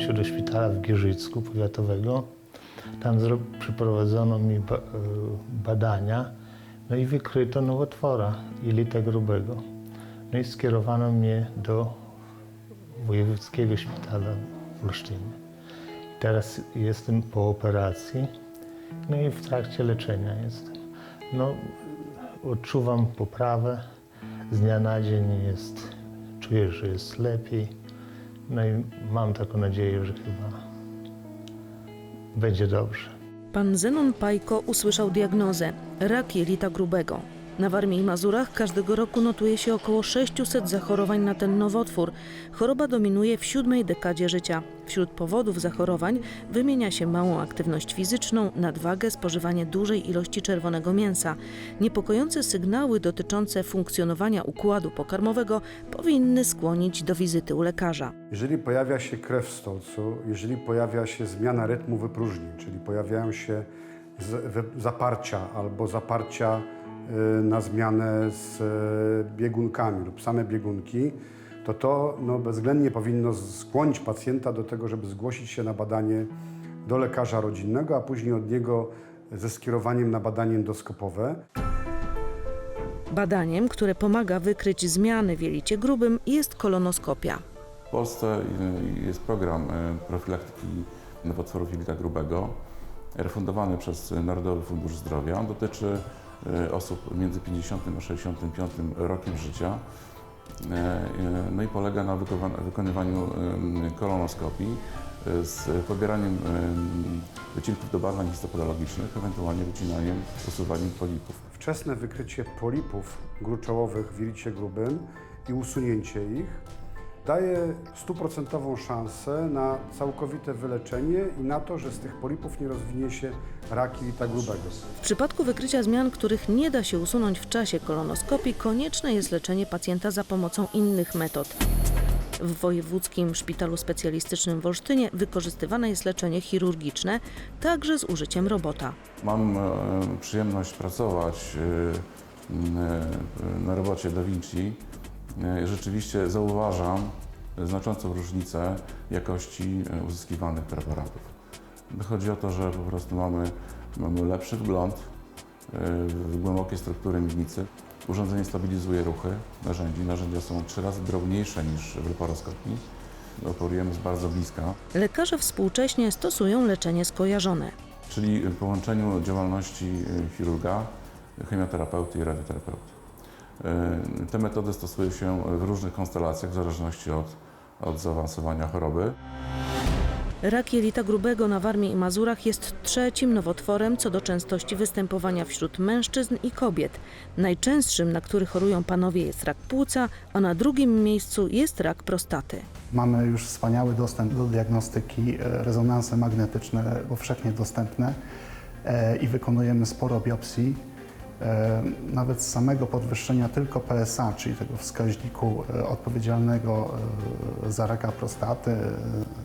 się do szpitala w Gierzycku powiatowego. Tam przeprowadzono mi e, badania, no i wykryto nowotwora jelita grubego. No i skierowano mnie do Wojewódzkiego Szpitala w Olsztynie. Teraz jestem po operacji, no i w trakcie leczenia jestem. No, odczuwam poprawę, z dnia na dzień jest, czuję, że jest lepiej. No i mam taką nadzieję, że chyba będzie dobrze. Pan Zenon Pajko usłyszał diagnozę rak jelita grubego. Na Warmii i Mazurach każdego roku notuje się około 600 zachorowań na ten nowotwór. Choroba dominuje w siódmej dekadzie życia. Wśród powodów zachorowań wymienia się małą aktywność fizyczną, nadwagę, spożywanie dużej ilości czerwonego mięsa. Niepokojące sygnały dotyczące funkcjonowania układu pokarmowego powinny skłonić do wizyty u lekarza. Jeżeli pojawia się krew w stolcu, jeżeli pojawia się zmiana rytmu wypróżnień, czyli pojawiają się zaparcia albo zaparcia na zmianę z y, biegunkami lub same biegunki, to to no, bezwzględnie powinno skłonić pacjenta do tego, żeby zgłosić się na badanie do lekarza rodzinnego, a później od niego ze skierowaniem na badanie endoskopowe. Badaniem, które pomaga wykryć zmiany w jelicie grubym, jest kolonoskopia. W Polsce y, jest program y, profilaktyki nowotworów jelita grubego, refundowany przez Narodowy Fundusz Zdrowia. On dotyczy y, osób między 50 a 65 rokiem życia. Y, y, No i polega na wykonywaniu kolonoskopii z pobieraniem wycinków do badań histopatologicznych, ewentualnie wycinaniem, usuwaniem polipów. Wczesne wykrycie polipów gruczołowych w jelicie grubym i usunięcie ich daje stuprocentową szansę na całkowite wyleczenie i na to, że z tych polipów nie rozwinie się rak jelita grubego. W przypadku wykrycia zmian, których nie da się usunąć w czasie kolonoskopii, konieczne jest leczenie pacjenta za pomocą innych metod. W Wojewódzkim Szpitalu Specjalistycznym w Olsztynie wykorzystywane jest leczenie chirurgiczne, także z użyciem robota. Mam e, przyjemność pracować e, e, na robocie Da Vinci. E, Rzeczywiście zauważam znaczącą różnicę jakości e, uzyskiwanych preparatów. Chodzi o to, że po prostu mamy, mamy lepszy wgląd e, w głębokie struktury miednicy. Urządzenie stabilizuje ruchy narzędzi. Narzędzia są trzy razy drobniejsze niż w laparoskopii. Operujemy z bardzo bliska. Lekarze współcześnie stosują leczenie skojarzone. czyli w połączeniu działalności chirurga, chemioterapeuty i radioterapeuty. Y, Te metody stosuje się w różnych konstelacjach w zależności od, od zaawansowania choroby. Rak jelita grubego na Warmii i Mazurach jest trzecim nowotworem co do częstości występowania wśród mężczyzn i kobiet. Najczęstszym, na który chorują panowie, jest rak płuca, a na drugim miejscu jest rak prostaty. Mamy już wspaniały dostęp do diagnostyki, e, rezonanse magnetyczne powszechnie dostępne e, i wykonujemy sporo biopsji. E, Nawet z samego podwyższenia tylko PSA, czyli tego wskaźniku e, odpowiedzialnego e, za raka prostaty,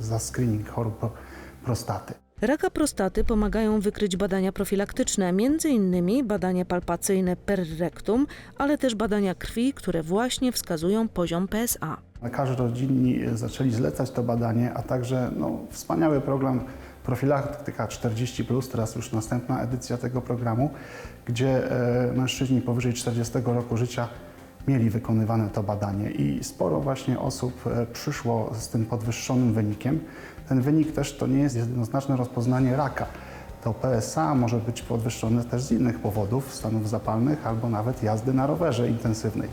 za screening chorób pro- prostaty. Raka prostaty pomagają wykryć badania profilaktyczne, m.in. badania palpacyjne per rectum, ale też badania krwi, które właśnie wskazują poziom PSA. Lekarze rodzinni zaczęli zlecać to badanie, a także no, wspaniały program Profilaktyka 40, teraz już następna edycja tego programu, gdzie e, mężczyźni powyżej 40 roku życia mieli wykonywane to badanie i sporo właśnie osób e, przyszło z tym podwyższonym wynikiem. Ten wynik też to nie jest jednoznaczne rozpoznanie raka. To PSA może być podwyższone też z innych powodów, stanów zapalnych albo nawet jazdy na rowerze intensywnej.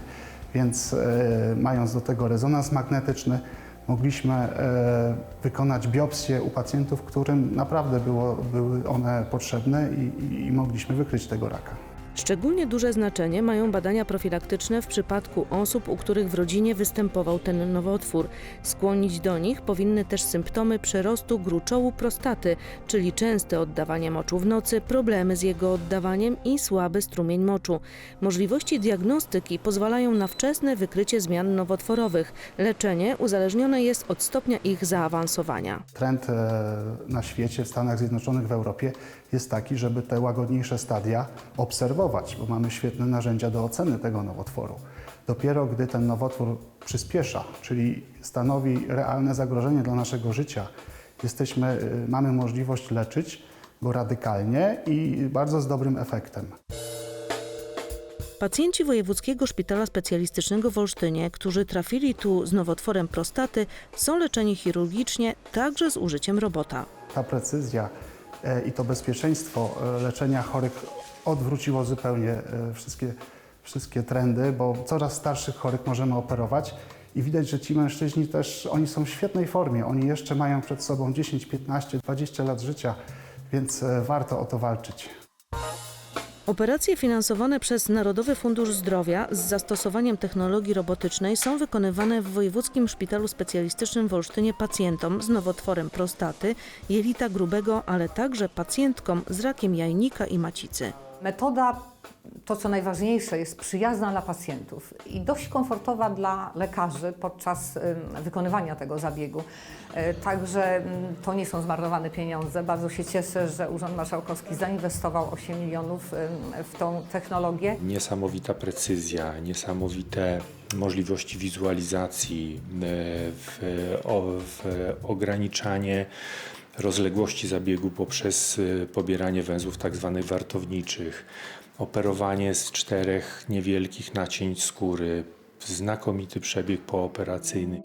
Więc e, mając do tego rezonans magnetyczny, mogliśmy e, wykonać biopsję u pacjentów, którym naprawdę było, były one potrzebne i, i mogliśmy wykryć tego raka. Szczególnie duże znaczenie mają badania profilaktyczne w przypadku osób, u których w rodzinie występował ten nowotwór. Skłonić do nich powinny też symptomy przerostu gruczołu prostaty, czyli częste oddawanie moczu w nocy, problemy z jego oddawaniem i słaby strumień moczu. Możliwości diagnostyki pozwalają na wczesne wykrycie zmian nowotworowych. Leczenie uzależnione jest od stopnia ich zaawansowania. Trend e, na świecie, w Stanach Zjednoczonych, w Europie jest taki, żeby te łagodniejsze stadia obserwować, bo mamy świetne narzędzia do oceny tego nowotworu. Dopiero gdy ten nowotwór przyspiesza, czyli stanowi realne zagrożenie dla naszego życia jesteśmy, y, mamy możliwość leczyć go radykalnie i bardzo z dobrym efektem. Pacjenci Wojewódzkiego Szpitala Specjalistycznego w Olsztynie, którzy trafili tu z nowotworem prostaty, są leczeni chirurgicznie, także z użyciem robota. Ta precyzja e, i to bezpieczeństwo e, leczenia chorych odwróciło zupełnie e, wszystkie, wszystkie trendy, bo coraz starszych chorych możemy operować i widać, że ci mężczyźni też, oni są w świetnej formie. Oni jeszcze mają przed sobą 10, 15, 20 lat życia, więc e, warto o to walczyć. Operacje finansowane przez Narodowy Fundusz Zdrowia z zastosowaniem technologii robotycznej są wykonywane w Wojewódzkim Szpitalu Specjalistycznym w Olsztynie pacjentom z nowotworem prostaty, jelita grubego, ale także pacjentkom z rakiem jajnika i macicy. Metoda, to co najważniejsze, jest przyjazna dla pacjentów i dość komfortowa dla lekarzy podczas wykonywania tego zabiegu. E, Także to nie są zmarnowane pieniądze. Bardzo się cieszę, że Urząd Marszałkowski zainwestował 8 milionów w tą technologię. Niesamowita precyzja, niesamowite możliwości wizualizacji, e, w, w ograniczanie rozległości zabiegu poprzez e, pobieranie węzłów tak zwanych wartowniczych, operowanie z czterech niewielkich nacięć skóry, znakomity przebieg pooperacyjny.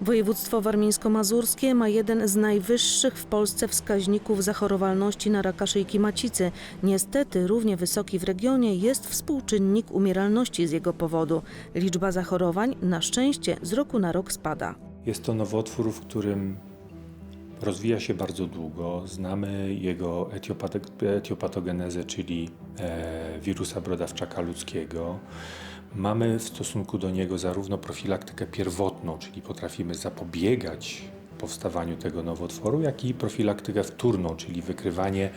Województwo warmińsko-mazurskie ma jeden z najwyższych w Polsce wskaźników zachorowalności na raka szyjki macicy. Niestety równie wysoki w regionie jest współczynnik umieralności z jego powodu. Liczba zachorowań na szczęście z roku na rok spada. Jest to nowotwór, w którym rozwija się bardzo długo. Znamy jego etiopatogenezę, czyli e, wirusa brodawczaka ludzkiego. Mamy w stosunku do niego zarówno profilaktykę pierwotną, czyli potrafimy zapobiegać powstawaniu tego nowotworu, jak i profilaktykę wtórną, czyli wykrywanie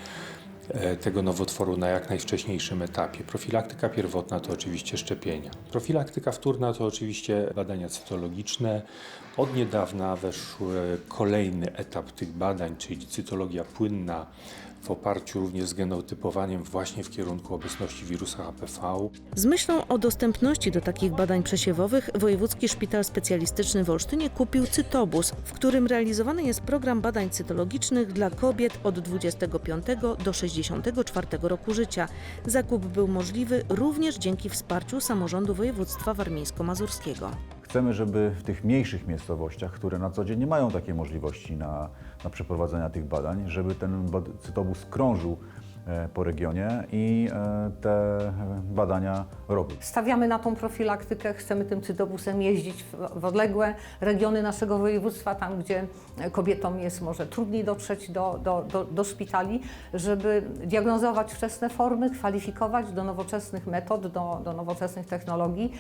tego nowotworu na jak najwcześniejszym etapie. Profilaktyka pierwotna to oczywiście szczepienia. Profilaktyka wtórna to oczywiście badania cytologiczne. Od niedawna weszły kolejny etap tych badań, czyli cytologia płynna w oparciu również z genotypowaniem właśnie w kierunku obecności wirusa HPV. Z myślą o dostępności do takich badań przesiewowych Wojewódzki Szpital Specjalistyczny w Olsztynie kupił cytobus, w którym realizowany jest program badań cytologicznych dla kobiet od 25 do 64 roku życia. Zakup był możliwy również dzięki wsparciu samorządu województwa warmińsko-mazurskiego. Chcemy, żeby w tych mniejszych miejscowościach, które na co dzień nie mają takiej możliwości na, na przeprowadzenia tych badań, żeby ten cytobus krążył po regionie i e, te badania robił. Stawiamy na tą profilaktykę, chcemy tym cytobusem jeździć w, odległe regiony naszego województwa, tam gdzie kobietom jest może trudniej dotrzeć do, do, do, do szpitali, żeby diagnozować wczesne formy, kwalifikować do nowoczesnych metod, do, do nowoczesnych technologii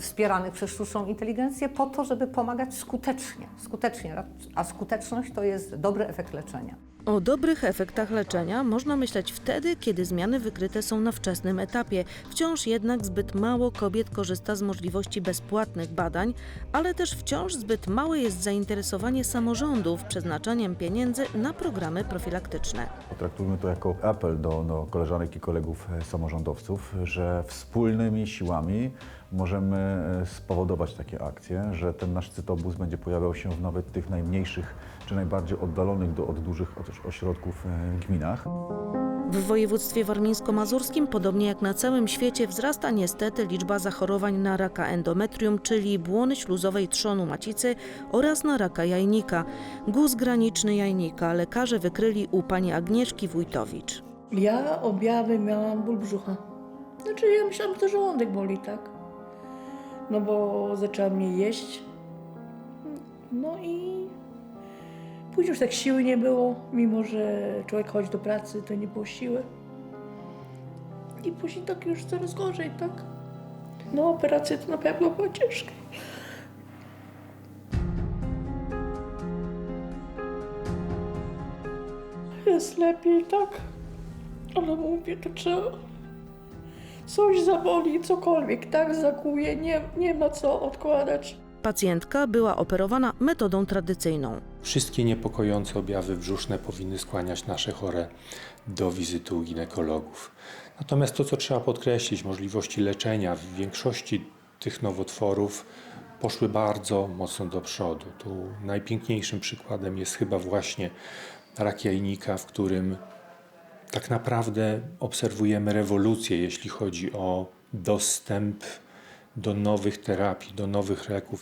wspieranych przez sztuczną inteligencję po to, żeby pomagać skutecznie, skutecznie, a skuteczność to jest dobry efekt leczenia. O dobrych efektach leczenia można myśleć wtedy, kiedy zmiany wykryte są na wczesnym etapie. Wciąż jednak zbyt mało kobiet korzysta z możliwości bezpłatnych badań, ale też wciąż zbyt małe jest zainteresowanie samorządów przeznaczaniem pieniędzy na programy profilaktyczne. Potraktujmy to jako apel do, do koleżanek i kolegów e, samorządowców, że wspólnymi siłami możemy e, spowodować takie akcje, że ten nasz cytobus będzie pojawiał się w nawet tych najmniejszych czy najbardziej oddalonych do, od dużych oś- ośrodków e, gminach. W województwie warmińsko-mazurskim, podobnie jak na całym świecie, wzrasta niestety liczba zachorowań na raka endometrium, czyli błony śluzowej trzonu macicy oraz na raka jajnika. Guz graniczny jajnika lekarze wykryli u pani Agnieszki Wójtowicz. Ja objawy miałam ból brzucha. Znaczy ja myślałam, że to żołądek boli, tak? No bo zaczęłam mniej jeść. No i później już tak siły nie było, mimo że człowiek chodzi do pracy, to nie było siły. I później tak już coraz gorzej, tak? No operacja to na pewno była ciężka. Jest lepiej, tak? Ale mówię, to trzeba coś zaboli, cokolwiek, tak zakuje, nie, nie ma co odkładać. Pacjentka była operowana metodą tradycyjną. Wszystkie niepokojące objawy brzuszne powinny skłaniać nasze chore do wizyty u ginekologów. Natomiast to, co trzeba podkreślić, możliwości leczenia w większości tych nowotworów poszły bardzo mocno do przodu. Tu najpiękniejszym przykładem jest chyba właśnie rak jajnika, w którym tak naprawdę obserwujemy rewolucję, jeśli chodzi o dostęp do nowych terapii, do nowych leków.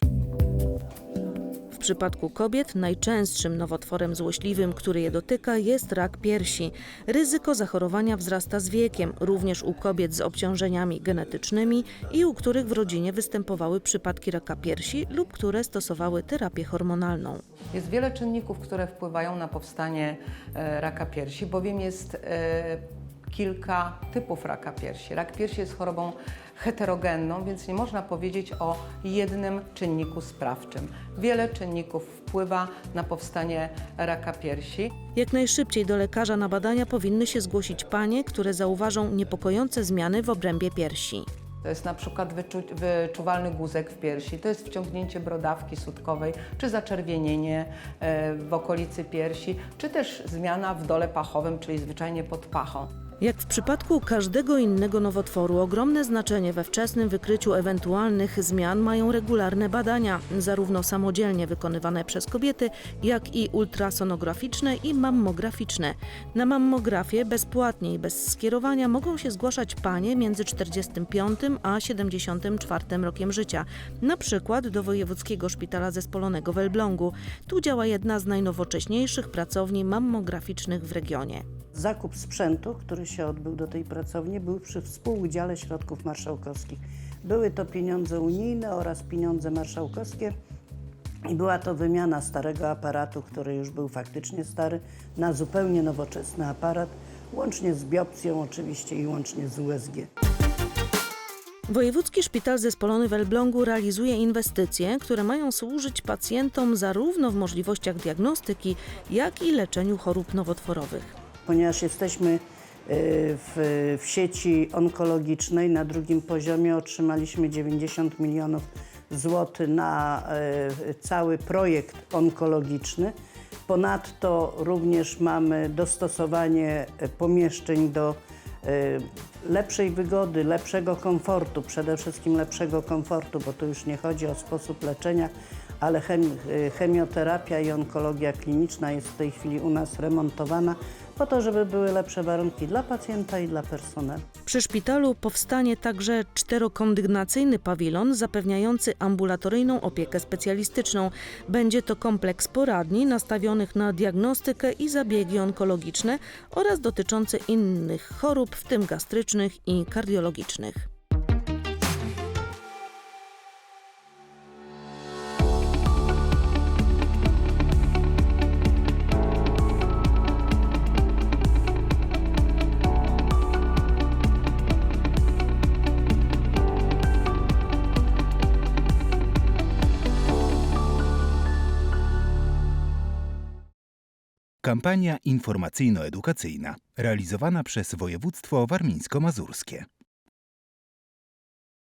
W przypadku kobiet najczęstszym nowotworem złośliwym, który je dotyka, jest rak piersi. Ryzyko zachorowania wzrasta z wiekiem, również u kobiet z obciążeniami genetycznymi i u których w rodzinie występowały przypadki raka piersi lub które stosowały terapię hormonalną. Jest wiele czynników, które wpływają na powstanie e, raka piersi, bowiem jest e, kilka typów raka piersi. Rak piersi jest chorobą heterogenną, więc nie można powiedzieć o jednym czynniku sprawczym. Wiele czynników wpływa na powstanie raka piersi. Jak najszybciej do lekarza na badania powinny się zgłosić panie, które zauważą niepokojące zmiany w obrębie piersi. To jest na przykład wyczu- wyczuwalny guzek w piersi, to jest wciągnięcie brodawki sutkowej, czy zaczerwienienie e, w okolicy piersi, czy też zmiana w dole pachowym, czyli zwyczajnie pod pachą. Jak w przypadku każdego innego nowotworu, ogromne znaczenie we wczesnym wykryciu ewentualnych zmian mają regularne badania, zarówno samodzielnie wykonywane przez kobiety, jak i ultrasonograficzne i mammograficzne. Na mammografię bezpłatnie i bez skierowania mogą się zgłaszać panie między 45 a 74 rokiem życia, na przykład do Wojewódzkiego Szpitala Zespolonego w Elblągu. Tu działa jedna z najnowocześniejszych pracowni mammograficznych w regionie. Zakup sprzętu, który się odbył do tej pracowni, był przy współudziale środków marszałkowskich. Były to pieniądze unijne oraz pieniądze marszałkowskie i była to wymiana starego aparatu, który już był faktycznie stary, na zupełnie nowoczesny aparat, łącznie z biopsją oczywiście i łącznie z USG. Wojewódzki Szpital Zespolony w Elblągu realizuje inwestycje, które mają służyć pacjentom zarówno w możliwościach diagnostyki, jak i leczeniu chorób nowotworowych. Ponieważ jesteśmy w, w sieci onkologicznej na drugim poziomie, otrzymaliśmy 90 milionów złotych na y, cały projekt onkologiczny. Ponadto również mamy dostosowanie y, pomieszczeń do y, lepszej wygody, lepszego komfortu, przede wszystkim lepszego komfortu, bo tu już nie chodzi o sposób leczenia, ale chem, chemioterapia i onkologia kliniczna jest w tej chwili u nas remontowana po to, żeby były lepsze warunki dla pacjenta i dla personelu. Przy szpitalu powstanie także czterokondygnacyjny pawilon zapewniający ambulatoryjną opiekę specjalistyczną. Będzie to kompleks poradni nastawionych na diagnostykę i zabiegi onkologiczne oraz dotyczące innych chorób, w tym gastrycznych i kardiologicznych. Kampania informacyjno-edukacyjna realizowana przez województwo warmińsko-mazurskie.